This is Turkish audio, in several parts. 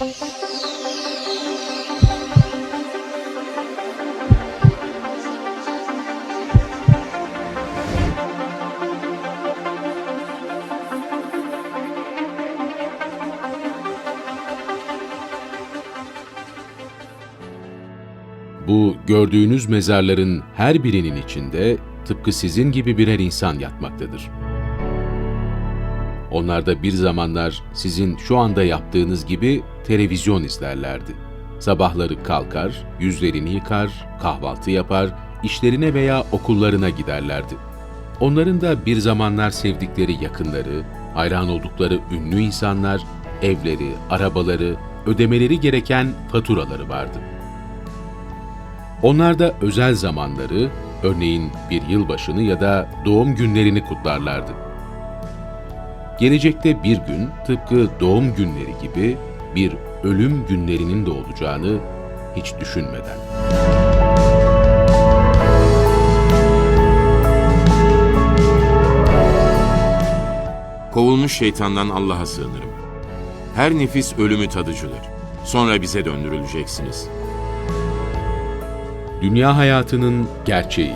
Bu gördüğünüz mezarların her birinin içinde tıpkı sizin gibi birer insan yatmaktadır. Onlar da bir zamanlar sizin şu anda yaptığınız gibi televizyon izlerlerdi. Sabahları kalkar, yüzlerini yıkar, kahvaltı yapar, işlerine veya okullarına giderlerdi. Onların da bir zamanlar sevdikleri yakınları, hayran oldukları ünlü insanlar, evleri, arabaları, ödemeleri gereken faturaları vardı. Onlar da özel zamanları, örneğin bir yılbaşını ya da doğum günlerini kutlarlardı. Gelecekte bir gün tıpkı doğum günleri gibi bir ölüm günlerinin de olacağını hiç düşünmeden. Kovulmuş şeytandan Allah'a sığınırım. Her nefis ölümü tadıcıdır. Sonra bize döndürüleceksiniz. Dünya hayatının gerçeği.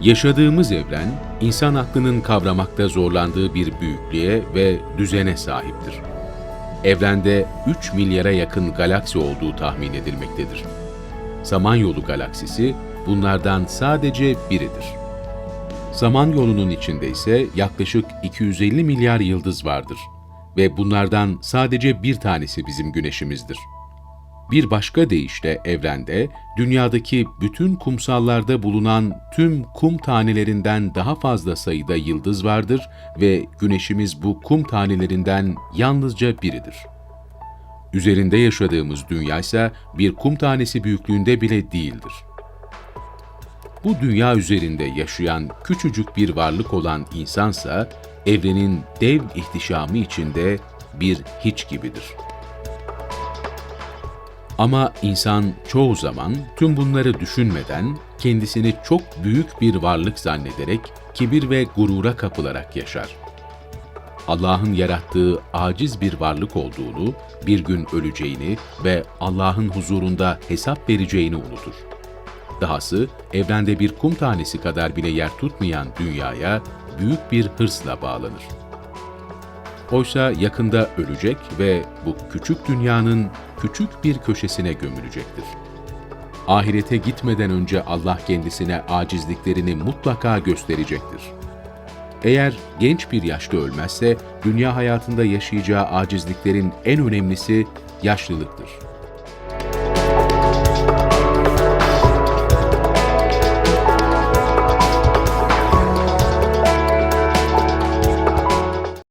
Yaşadığımız evren, insan aklının kavramakta zorlandığı bir büyüklüğe ve düzene sahiptir. Evrende 3 milyara yakın galaksi olduğu tahmin edilmektedir. Samanyolu galaksisi bunlardan sadece biridir. Samanyolu'nun içinde ise yaklaşık 250 milyar yıldız vardır ve bunlardan sadece bir tanesi bizim güneşimizdir. Bir başka deyişle evrende, dünyadaki bütün kumsallarda bulunan tüm kum tanelerinden daha fazla sayıda yıldız vardır ve güneşimiz bu kum tanelerinden yalnızca biridir. Üzerinde yaşadığımız dünya ise bir kum tanesi büyüklüğünde bile değildir. Bu dünya üzerinde yaşayan küçücük bir varlık olan insansa, evrenin dev ihtişamı içinde bir hiç gibidir.'' Ama insan çoğu zaman tüm bunları düşünmeden kendisini çok büyük bir varlık zannederek kibir ve gurura kapılarak yaşar. Allah'ın yarattığı aciz bir varlık olduğunu, bir gün öleceğini ve Allah'ın huzurunda hesap vereceğini unutur. Dahası evrende bir kum tanesi kadar bile yer tutmayan dünyaya büyük bir hırsla bağlanır. Oysa yakında ölecek ve bu küçük dünyanın küçük bir köşesine gömülecektir. Ahirete gitmeden önce Allah kendisine acizliklerini mutlaka gösterecektir. Eğer genç bir yaşta ölmezse, dünya hayatında yaşayacağı acizliklerin en önemlisi yaşlılıktır.